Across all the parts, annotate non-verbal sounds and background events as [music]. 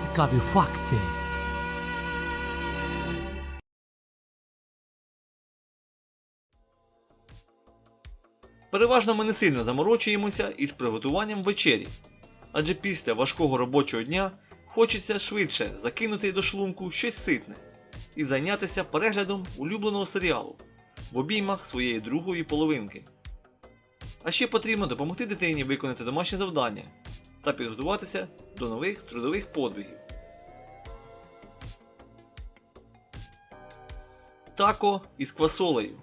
Цікаві факти. Переважно ми не сильно заморочуємося із приготуванням вечері, адже після важкого робочого дня хочеться швидше закинути до шлунку щось ситне і зайнятися переглядом улюбленого серіалу в обіймах своєї другої половинки. А ще потрібно допомогти дитині виконати домашнє завдання та підготуватися до нових трудових подвигів. Тако із квасолею.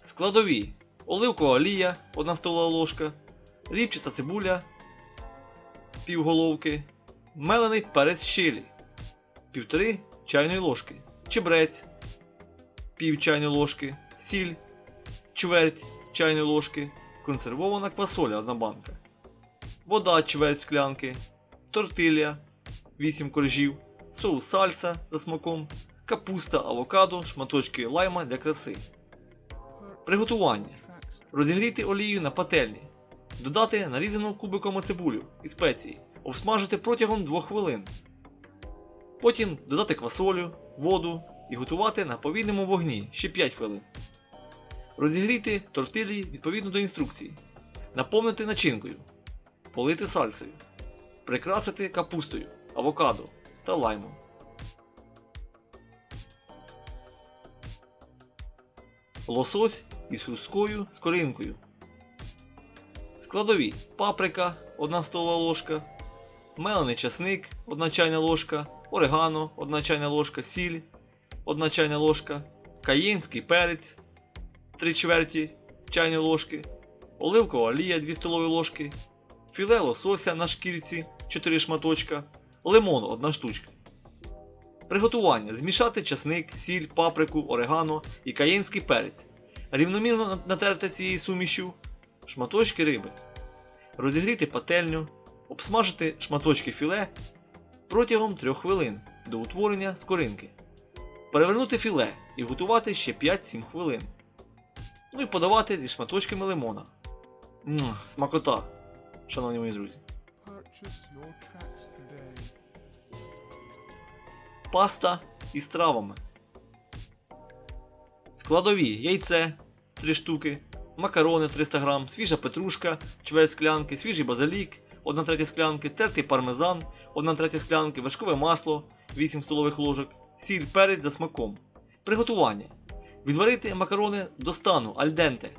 Складові оливкова олія 1 столова ложка, рібчаста цибуля пів головки, мелений перець чилі 1,5 чайної ложки, чебрець пів чайної ложки, сіль чверть чайної ложки, консервована квасоля 1 банка, вода чверть склянки, тортилля 8 коржів, соус сальса за смаком, капуста, авокадо, шматочки лайма для краси. Приготування. Розігріти олію на пательні. Додати нарізану кубиком цибулю і спеції. Обсмажити протягом 2 хвилин. Потім додати квасолю, воду і готувати на повільному вогні ще 5 хвилин. Розігріти тортилі відповідно до інструкції. Наповнити начинкою. Полити сальсою. Прикрасити капустою, авокадо та лаймом. Лосось із хрусткою скоринкою. Складові паприка 1 столова ложка, мелений часник 1 чайна ложка, орегано 1 чайна ложка, сіль 1 чайна ложка, каєнський перець 3 чверті чайної ложки, оливкова олія 2 столові ложки, філе лосося на шкірці 4 шматочка, лимон 1 штучка. Приготування: змішати часник, сіль, паприку, орегано і каєнський перець. Рівномірно натерти цією сумішю шматочки риби. Розігріти пательню, обсмажити шматочки філе протягом 3 хвилин до утворення скоринки. Перевернути філе і готувати ще 5-7 хвилин. Ну і подавати зі шматочками лимона. Мм, смакота, шановні мої друзі. Паста із травами. Складові яйце 3 штуки, макарони 300 г, свіжа петрушка, чверть склянки, свіжий базилік, 1 третя склянки, тертий пармезан, 1 третя склянки, вершкове масло 8 столових ложок, сіль, перець за смаком. Приготування. Відварити макарони до стану альденте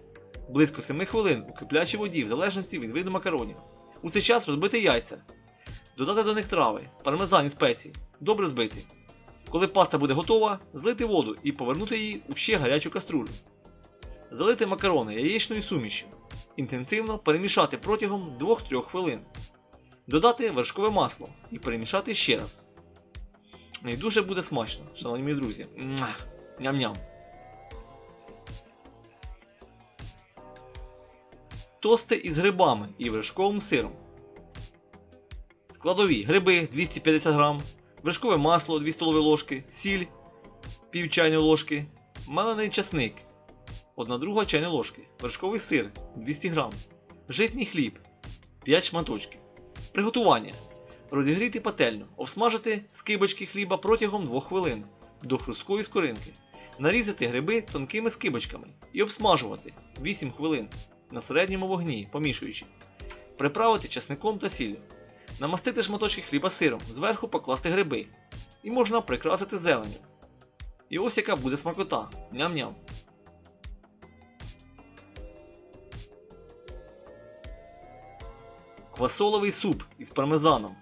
близько 7 хвилин у киплячій воді в залежності від виду макаронів. У цей час розбити яйця. Додати до них трави, пармезан і спеції. Добре збити. Коли паста буде готова, злити воду і повернути її у ще гарячу каструлю. Залити макарони яєчною сумішю. Інтенсивно перемішати протягом 2-3 хвилин. Додати вершкове масло і перемішати ще раз. І дуже буде смачно, шановні мої друзі. Ням-ням. Тости із грибами і вершковим сиром. Складові гриби 250 грам, вершкове масло 2 столові ложки, сіль пів чайної ложки, мелений часник 1 друга чайної ложки, вершковий сир 200 грам, житній хліб 5 шматочків. Приготування. Розігріти пательню, обсмажити скибочки хліба протягом 2 хвилин до хрусткої скоринки. Нарізати гриби тонкими скибочками і обсмажувати 8 хвилин на середньому вогні, помішуючи. Приправити часником та сіллю. Намастити шматочки хліба сиром, зверху покласти гриби. І можна прикрасити зеленю. І ось яка буде смакота. Ням-ням. Квасоловий суп із пармезаном.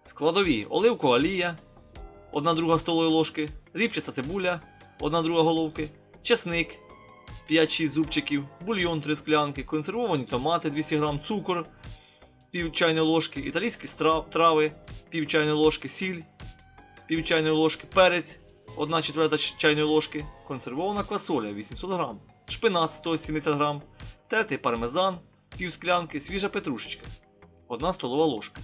Складові оливкова олія 1 друга столової ложки, рібчаста цибуля 1 друга головки, чесник 5-6 зубчиків, бульйон 3 склянки, консервовані томати 200 г, цукор пів чайної ложки, італійські трави, пів чайної ложки, сіль, пів чайної ложки, перець, 1 четверта чайної ложки, консервована квасоля 800 г, шпинат 170 г, тертий пармезан, пів склянки, свіжа петрушечка, 1 столова ложка.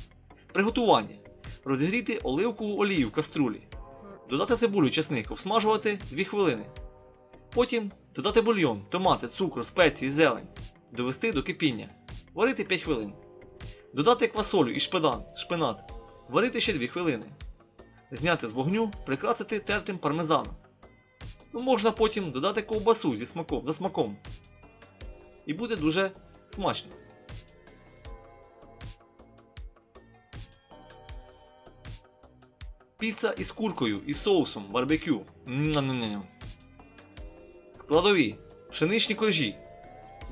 Приготування. Розігріти оливкову олію в каструлі. Додати цибулю і чесник, обсмажувати 2 хвилини. Потім додати бульйон, томати, цукор, спеції, зелень. Довести до кипіння. Варити 5 хвилин. Додати квасолю і шпинат, шпинат. Варити ще 2 хвилини. Зняти з вогню, прикрасити тертим пармезаном. Ну, можна потім додати ковбасу зі смаком, за смаком. І буде дуже смачно. Піца із куркою і соусом барбекю. Ням-ням-ням. Складові. Пшеничні коржі.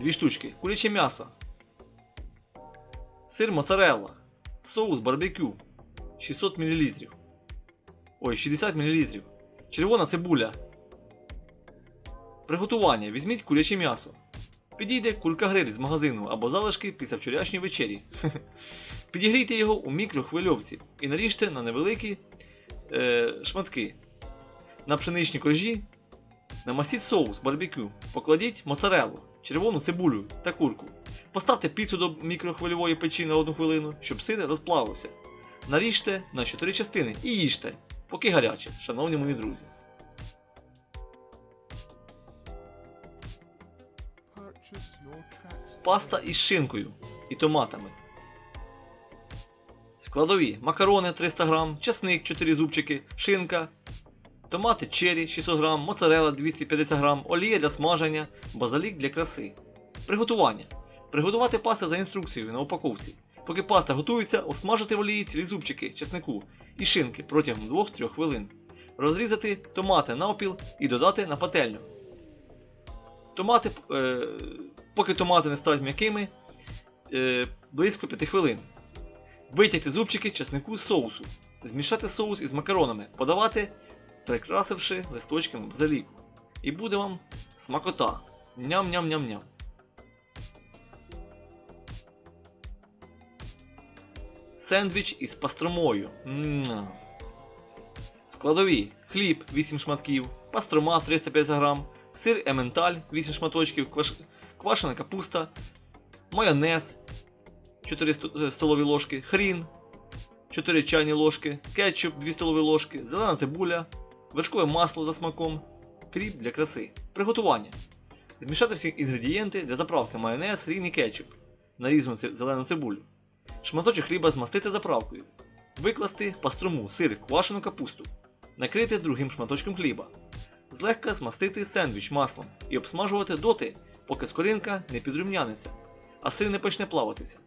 Дві штучки. Куряче м'ясо. Сир моцарелла. Соус барбекю. 600 мл. Ой, 60 мл. Червона цибуля. Приготування. Візьміть куряче м'ясо. Підійде кулька гриль з магазину або залишки після вчорашньої вечері. [laughs] Підігрійте його у мікрохвильовці і наріжте на невеликі е, шматки. На пшеничні коржі намастіть соус барбекю, покладіть моцарелу, червону цибулю та курку. Поставте піцу до мікрохвильової печі на одну хвилину, щоб сир розплавився. Наріжте на 4 частини і їжте, поки гаряче, шановні мої друзі. Паста із шинкою і томатами. Складові макарони 300 г, часник 4 зубчики, шинка, томати черрі 600 г, моцарела 250 г, олія для смаження, базилік для краси. Приготування. Приготувати пасту за інструкцією на упаковці. Поки паста готується, осмажити в олії цілі зубчики, часнику і шинки протягом 2-3 хвилин. Розрізати томати навпіл і додати на пательню. Томати, е, поки томати не стануть м'якими, е, близько 5 хвилин. Витягти зубчики часнику з соусу. Змішати соус із макаронами, подавати, прикрасивши листочками базиліку. І буде вам смакота. Ням-ням-ням-ням. Сендвіч із пастромою. Складові: хліб 8 шматків, пастрома 350 грам, сир ементаль 8 шматочків, кваш... квашена капуста, майонез 4 столові ложки, хрін 4 чайні ложки, кетчуп 2 столові ложки, зелена цибуля, вершкове масло за смаком, кріп для краси. Приготування. Змішати всі інгредієнти для заправки майонез, хрін і кетчуп, нарізану ци- зелену цибулю. Шматочок хліба змастити заправкою. Викласти пастрому, сир, квашену капусту. Накрити другим шматочком хліба. Злегка змастити сендвіч маслом і обсмажувати доти, поки скоринка не підрум'яниться, а сир не почне плаватися.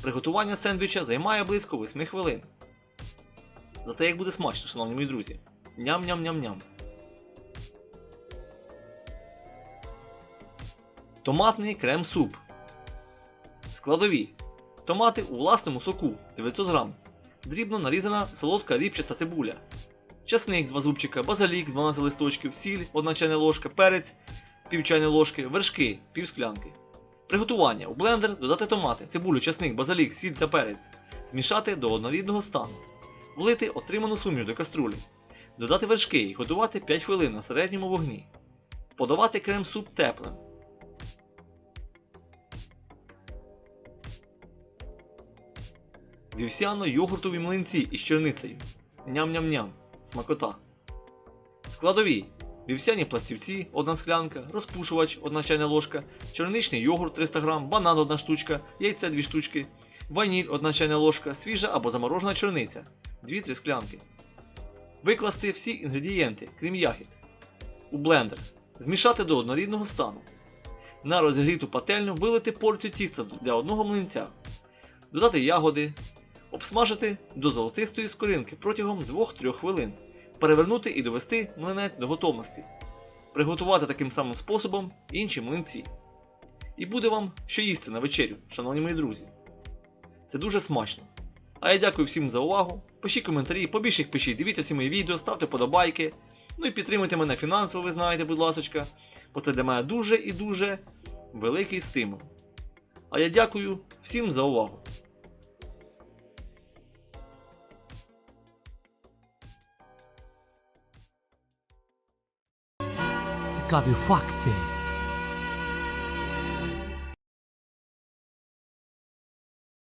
Приготування сендвіча займає близько 8 хвилин. Зате як буде смачно, шановні мої друзі. Ням-ням-ням-ням. Томатний крем-суп. Складові. Томати у власному соку 900 грам. Дрібно нарізана солодка ріпчаста цибуля. Часник 2 зубчика, базилік 12 листочків, сіль 1 чайна ложка, перець пів чайної ложки, вершки пів склянки. Приготування. У блендер додати томати, цибулю, часник, базилік, сіль та перець. Змішати до однорідного стану. Влити отриману суміш до каструлі. Додати вершки і готувати 5 хвилин на середньому вогні. Подавати крем-суп теплим. Вівсяно-йогуртові млинці із черницею. Ням-ням-ням. Смакота. Складові. Вівсяні пластівці 1 склянка, розпушувач 1 чайна ложка, чорничний йогурт 300 г, банан 1 штучка, яйця 2 штучки, ваніль 1 чайна ложка, свіжа або заморожена чорниця 2-3 склянки. Викласти всі інгредієнти, крім ягід. У блендер. Змішати до однорідного стану. На розігріту пательню вилити порцію тіста для одного млинця. Додати ягоди. Обсмажити до золотистої скоринки протягом 2-3 хвилин. Перевернути і довести млинець до готовності. Приготувати таким самим способом інші млинці. І буде вам що їсти на вечерю, шановні мої друзі. Це дуже смачно. А я дякую всім за увагу. Пишіть коментарі, побільше їх пишіть, дивіться всі мої відео, ставте подобайки. Ну і підтримуйте мене фінансово, ви знаєте, будь ласочка. Бо це для мене дуже і дуже великий стимул. А я дякую всім за увагу. Цікаві факти.